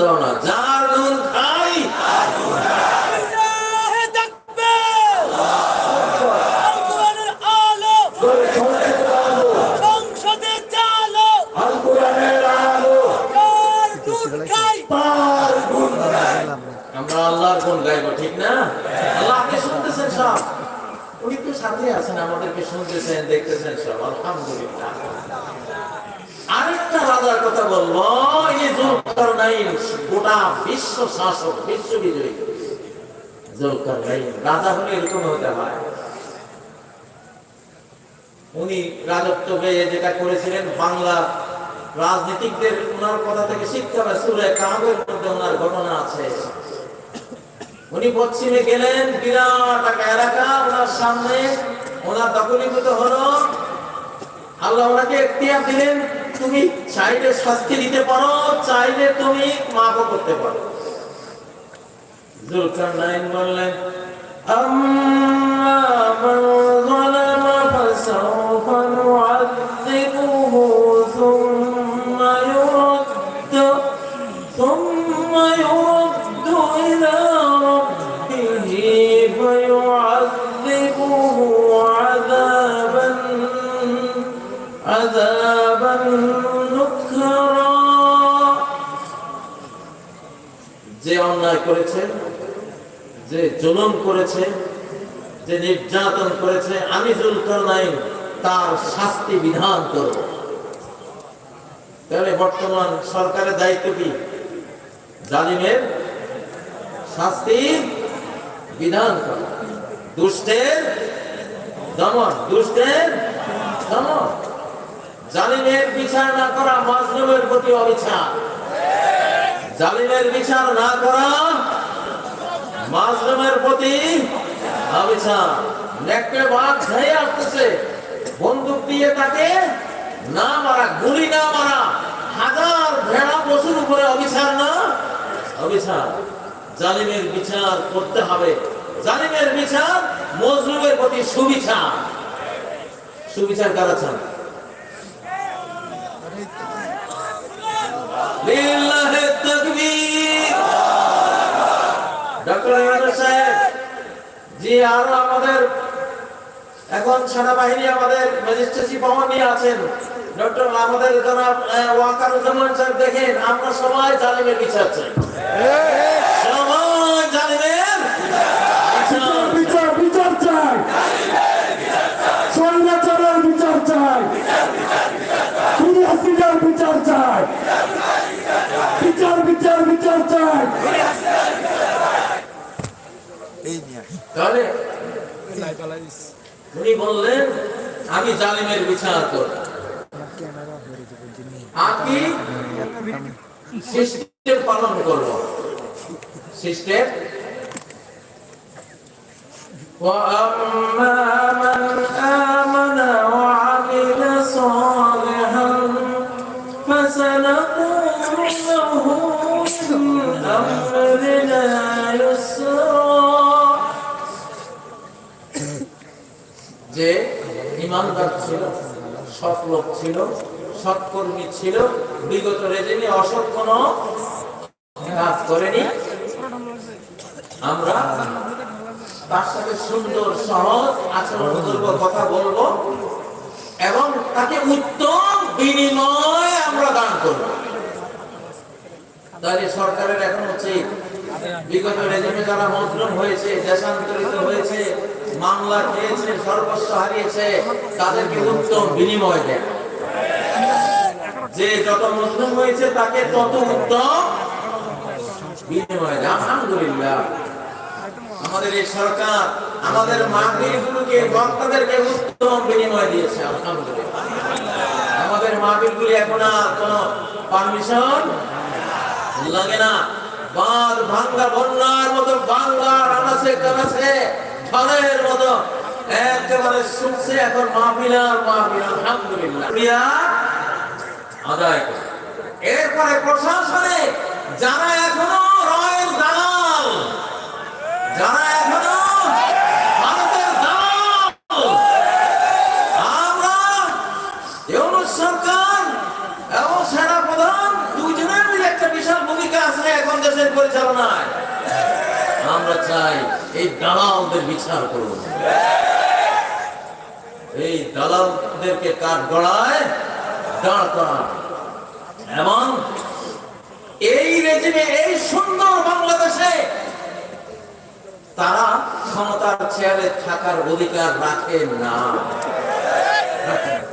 দাও না। যার নুন খাই। আমরা আল্লাহর গুণ গাইব, ঠিক না? আল্লাহ আপনি শুনতেছেন সব? উনি তো সাথে আছেন, আমাদেরকে শুনতেছেন, দেখতেছেন সব। আলহামদুলিল্লাহ। রাজার কথা গোটা বিশ্ব শাসক বিশ্ব বিজয়ী। রাজা হলে এরকম হতে হয়। উনি রাজত্ব যেটা করেছিলেন, বাংলা রাজনীতিকদের ওনার কথা থেকে শিখতে হবে, সুরে কাগের মধ্যে ওনার ঘটনা আছে। উনি পশ্চিমে গেলেন, বিরাট এলাকা ওনার সামনে ওনার দখলীভূত হলো। আল্লাহ ওনাকে এখতিয়ার দিলেন তুমি চাইলে শাস্তি দিতে পারো চাইলে তুমি মাফও করতে পারো জুলকার নাইন বললেন أما من ظلم فسوف نعذبه ثم অন্যায় করেছে, যে জুলুম করেছে, যে নির্যাতন করেছে, আমি জুলকার নাই, তার শাস্তি বিধান করব। তাহলে বর্তমান সরকারের দায়িত্ব কি? জালিমের শাস্তি বিধান করা। দুষ্টের দমন দুষ্টের দমন। জালিমের বিচার না করা, মাজলুমের প্রতি অবিচার। জালিমের বিচার না করা, মাজলুমের প্রতি অবিচার। নেকড়ে বাঘ ধেয়ে আসতেছে। বন্দুক দিয়ে তাকে না মারা, গুলি না মারা। হাজার ভেড়া পশুর উপরে অবিচার না? অবিচার। জালিমের বিচার করতে হবে। জালিমের বিচার মজলুমের প্রতি সুবিচার। সুবিচার কারা চান লিল্লাহে তাকবীর ডক্টর ইমানুল সাহেব জি আরও আমাদের এখন সেনাবাহিনী আমাদের ম্যাজিস্ট্রেসি নিয়ে আছেন। ডক্টর আমাদের জনাব ওয়াকারুজ্জামান সাহেব দেখেন আমরা সবাই জালিমের বিচার চাই। সবাই জালিমের বিচার বিচার বিচার চাই। স্বৈরাচারের বিচার চাই। খুনি বিচার চাই। বিচার বিচার বিচার চাই। তাহলে উনি বললেন আমি জালিমের বিচার করব আমি সিস্টেম পালন করব সিস্টেম وأما من آمن ইমানদার ছিল সৎ লোক ছিল, সৎকর্মী ছিল, বিগত রেজিমে অসৎ কোনো কাজ করেনি। আমরা তার সাথে সুন্দর, সহজ আচরণ করব কথা বলব এবং তাকে উত্তম বিনিময় আমরা দান করব। তাহলে সরকারের এখন উচিত। বিগত রেজিমে যারা মজলুম হয়েছে, দেশান্তরিত হয়েছে মামলা খেয়েছে, সর্বস্ব হারিয়েছে, তাদেরকে উত্তম বিনিময় দেয় যে যত মজলুম হয়েছে, তাকে তত উত্তম বিনিময় দেয় আলহামদুলিল্লাহ। আমাদের এই সরকার আমাদের মাহবিলগুলোকে বক্তাদেরকে উত্তম বিনিময় দিয়েছে, আলহামদুলিল্লাহ। আমাদের মাহবিলগুলি এখন আর কোনো পারমিশন লাগে না। বাঁধ ভাঙ্গা বন্যার মতো বাংলার আনাসে কানাসে ঝড়ের মতো একেবারে শুনছে, এখন মাহফিল আর মাহফিল, আলহামদুলিল্লাহ আদায় করে। এরপরে প্রশাসনে যারা এখনও রয়ের দালাল, যারা এখনও ভারতের দালাল, আমরা ইউনুস সরকার এবং সেনা প্রধান দুজনের মিলে একটা বিশাল ভূমিকা আছে এখন দেশের পরিচালনায় আমরা চাই এই দালালদের বিচার করুন। এই দালালদেরকে কাঠ গড়ায় দাঁড় করান। এবং এই রেজিমে, এই সুন্দর বাংলাদেশে তারা ক্ষমতার চেয়ারে থাকার অধিকার রাখে না রাখে না।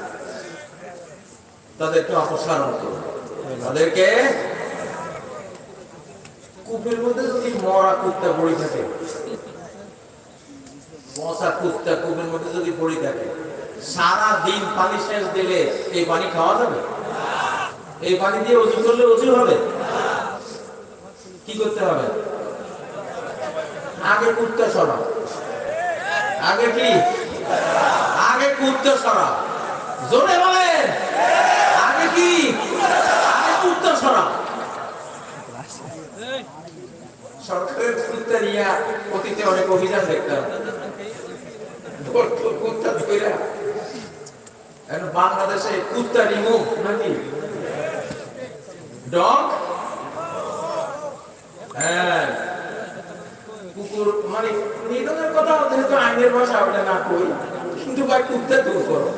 তাদেরকে অপসারণ করুন। তাদেরকে কূপের মধ্যে যদি মরা কুত্তা পড়ে থাকে, মশা কুত্তা কূপের মধ্যে যদি পড়ে থাকে সারা দিন পানি সেচ দিলে এই পানি খাওয়া যাবে? এই পানি দিয়ে অজু করলে অজু হবে? কি করতে হবে? আগে কুত্তা সরা আগে কি? আগে কুত্তা সরা জোরে বলেন। আগে কি? আগে কুত্তা সরা সরকারের কুত্তা নিয়ে অতীতে অনেক অভিযান দেখতাম। বাংলাদেশে কুত্তা নাকি? হ্যাঁ। কুকুর মানে নিধনের কথা যেহেতু আইনের ভাষা না কই কিন্তু ভাই কুত্তা দূর করো।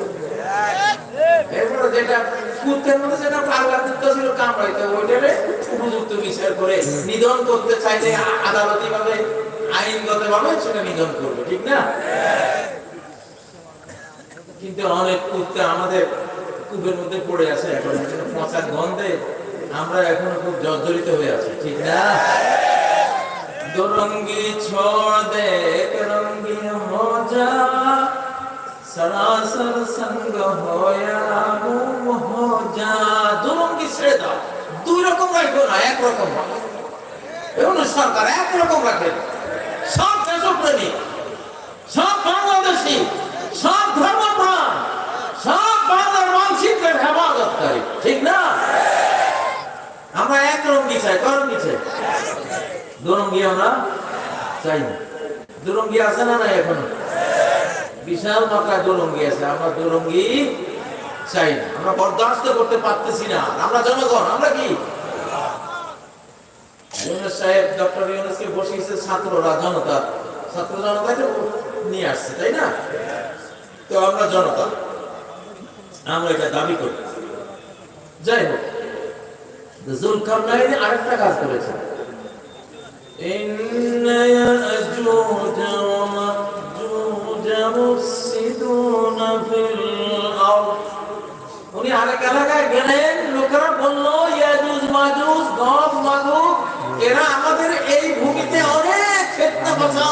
এরপরে যেটা কুত্তের মধ্যে যেটা পাগলা কুত্তা ছিল কামড়াইতে ওইটারে উপযুক্ত বিচার করে নিধন করতে চাইলে আদালতি ভাবে আইনগত ভাবে সেটা নিধন করবে, ঠিক না? কিন্তু অনেক কুত্তা আমাদের কূপের মধ্যে পড়ে আছে এখন পচার গন্ধে আমরা এখনও খুব জর্জরিত হয়ে আছি, ঠিক না? দুরঙ্গি ছোড় দে রঙ্গি হো সরাসর সঙ্গ হয়া গুম হো যা দুরঙ্গি ছেড়ে দাও। রাখব না, এক রকম। রাখো। এবং সরকার এক রকম রাখে। সব দেশপ্রেমী, সব বাংলাদেশি, সব ধর্মপ্রাণ, সব বাংলার মানসিকের হেফাজতকারী, ঠিক না? আমরা এক রঙ্গি চাই করঙ্গি চাই? দুরঙ্গি আমরা চাই না দুরঙ্গি আছে না নাই এখন? বিশাল মাত্রা দুরঙ্গি আছে, আমরা দুরঙ্গি চাই না। আমরা বরদাস্ত করতে পারতেছি না। আমরা জনগণ, আমরা কি? ইউনুস সাহেব ডক্টর ইউনুসকে বসিয়েছে ছাত্ররা জনতা ছাত্র জনতাকে নিয়ে আসছে তাই না তো আমরা জনতা আমরা এটা দাবি করি যাই হোক জুলকার নাইনে আরেকটা কাজ করেছে إن يأجوج ومأجوج مفسدون في الأرض উনি আরেক এলাকায় গেলেন লোকেরা বললো ইয়াজুজ মাজুজ গব মাগুজ এরা আমাদের এই ভূমিতে অনেক ফেতনা বসা